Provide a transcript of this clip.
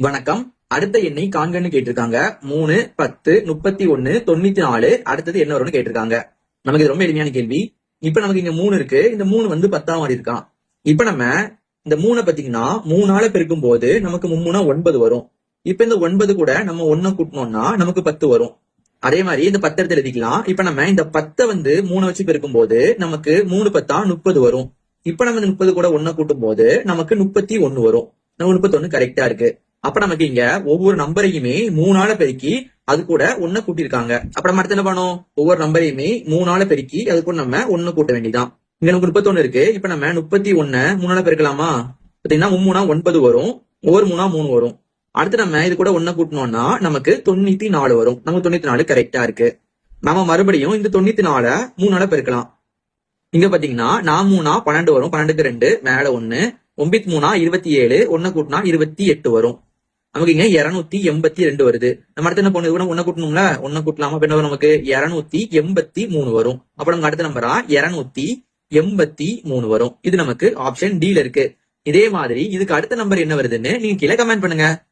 வணக்கம். அடுத்த எண்ணை காண்கன்னு கேட்டிருக்காங்க. மூணு பத்து முப்பத்தி ஒன்னு தொண்ணூத்தி நாலு. அடுத்தது என்ன வரும்னு கேட்டிருக்காங்க. நமக்கு இது ரொம்ப எளிமையான கேள்வி. இப்ப நமக்கு இங்க மூணு இருக்கு. இந்த மூணு வந்து பத்தா மாதிரி இருக்கான் இப்ப நம்ம இந்த மூணை பாத்தீங்கன்னா மூணால பெருக்கும் போது நமக்கு மும்மூணா ஒன்பது வரும். இப்ப இந்த ஒன்பது கூட நம்ம ஒன்ன கூட்டணும்னா நமக்கு பத்து வரும். அதே மாதிரி இந்த பத்து இடத்துல எழுதிக்கலாம். இப்ப நம்ம இந்த பத்தை வந்து மூணை வச்சு பெருக்கும் போது நமக்கு மூணு பத்தா முப்பது வரும். இப்ப நம்ம இந்த முப்பது கூட ஒன்ன கூட்டும் போது நமக்கு முப்பத்தி ஒன்னு வரும். நம்ம முப்பத்தி ஒண்ணு கரெக்டா இருக்கு. அப்ப நமக்கு இங்க ஒவ்வொரு நம்பரையுமே மூணால பெருக்கி அது கூட ஒன்னு கூட்டியிருக்காங்க. அப்ப நம்ம அடுத்து என்ன பண்ணோம்? ஒவ்வொரு நம்பரையுமே மூணால பெருக்கி அது கூட நம்ம ஒன்னு கூட்ட வேண்டியதான் இங்க நமக்கு முப்பத்தொன்னு இருக்கு. இப்ப நம்ம முப்பத்தி ஒன்னு மூணால பெருக்கலாமா? பாத்தீங்கன்னா மும்மூணா ஒன்பது வரும். ஒவ்வொரு மூணா மூணு வரும். அடுத்து நம்ம இது கூட ஒன்னு கூட்டணும்னா நமக்கு தொண்ணூத்தி நாலு வரும். நமக்கு தொண்ணூத்தி நாலு கரெக்டா இருக்கு. நம்ம மறுபடியும் இந்த தொண்ணூத்தி நாலை மூணால பெருக்கலாம். இங்க பாத்தீங்கன்னா நான் மூணா பன்னெண்டு வரும். பன்னெண்டுக்கு ரெண்டு மேல ஒன்னு ஒன்பத்தி மூணா இருபத்தி ஏழு. ஒன்னு கூட்டினா இருபத்தி எட்டு வரும். நமக்கு இங்க இருநூத்தி எண்பத்தி ரெண்டு வருது. நம்ம அடுத்து என்ன பண்ணு கூட ஒண்ணு கூட்டணும்ல? ஒன்னு கூட்டலாமா? என்ன வரும் நமக்கு? இருநூத்தி எண்பத்தி மூணு வரும். அப்ப நமக்கு அடுத்த நம்பரா இருநூத்தி எண்பத்தி மூணு வரும். இது நமக்கு ஆப்ஷன் ல இருக்கு. இதே மாதிரி இதுக்கு அடுத்த நம்பர் என்ன வருதுன்னு நீங்க கீழே கமெண்ட் பண்ணுங்க.